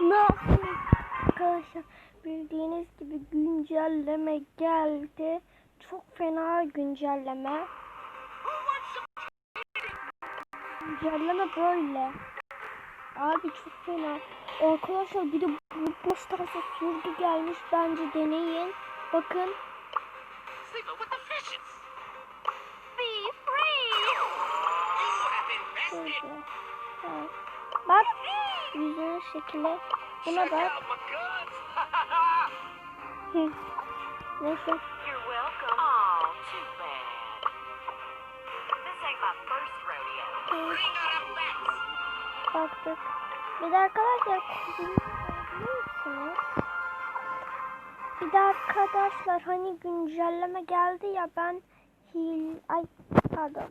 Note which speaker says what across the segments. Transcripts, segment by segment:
Speaker 1: Yapıyorsunuz arkadaşlar? Bildiğiniz gibi güncelleme geldi. Çok fena güncelleme. Güncelleme böyle. Abi çok fena. Arkadaşlar bir de bu Stars'a sürgü gelmiş. Bence deneyin. Bakın. Bak. Yüzünün şekli. Buna bak. Neyse.
Speaker 2: Oh.
Speaker 1: Baktık. Bir de arkadaşlar? Bir de arkadaşlar hani güncelleme geldi ya ben hil ay pardon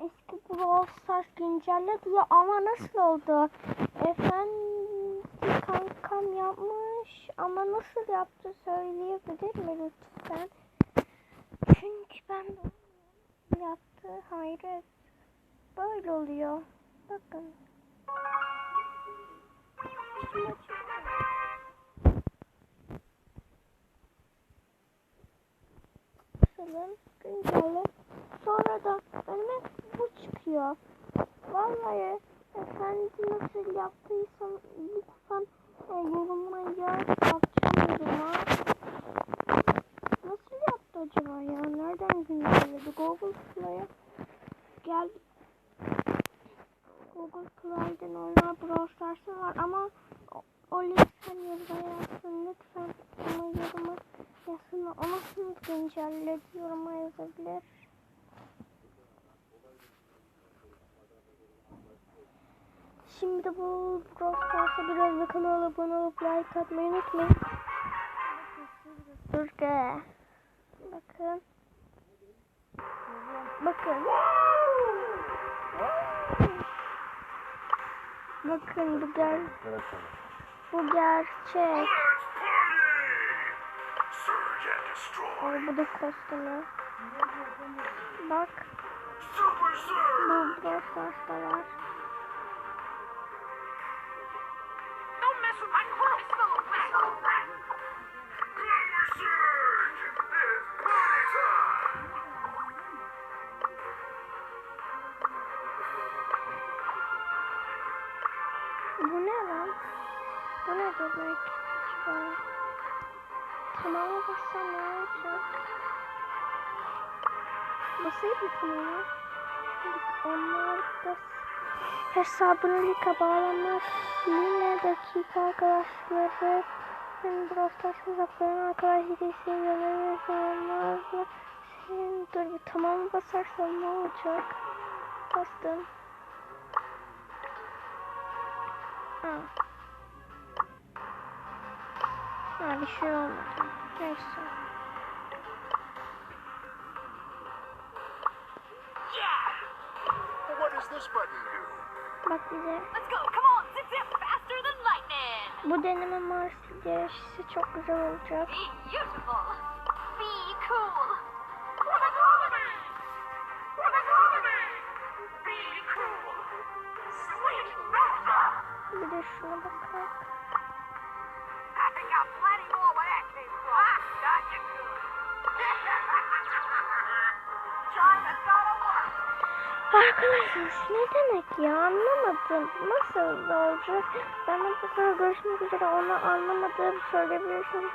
Speaker 1: eski Brawl Stars güncelledi ya ama nasıl oldu? Efendim ama nasıl yaptı söyleyebilir mi lütfen? Çünkü ben yaptı hayret. Böyle oluyor. Bakın. Bakalım güncelle. Sonra da önüme bu çıkıyor. Vallahi efendi nasıl yaptıysam lütfen e, yoruma yaz. Bakacağım yoruma. Nasıl yaptı acaba ya? Nereden güncelledi? Google Play'e gel Google Play'den oynar Brawl var ama o, lütfen yoruma yazsın lütfen ama yoruma yazsın o nasıl güncelledi yoruma yazabilir. Şimdi bu Brawl biraz da kanala abone olup like atmayı unutmayın. Sürge. Bakın. Bakın. Bakın bu ger bu gerçek. Ay bu da kostümü. Bak bu Stars'ta var. Bu ne lan? Bu ne demek? Tamama bassam ne olacak? Basayım tamama? Onlar da hesabını lika bağlamak yine dakika arkadaşları ben Brawl hesaplarına arkadaş hediyesi gönderirse olmaz mı? Senin dur bir tamam basarsam ne olacak? Bastım. Ha. Ha bir şey olmadı. Neyse.
Speaker 3: Yeah. What does this button do?
Speaker 1: Bak bize
Speaker 2: Let's go! Come on! Zip zip! Faster than lightning!
Speaker 1: bu deneme Mars yarışı çok güzel olacak.
Speaker 2: Beautiful! Be cool! Good. China gotta work!
Speaker 1: Arkadaşlar ne demek ya anlamadım. Nasıl olacak? Ben de bu sefer görüşmek üzere onu anlamadığım söyleyebilirsiniz.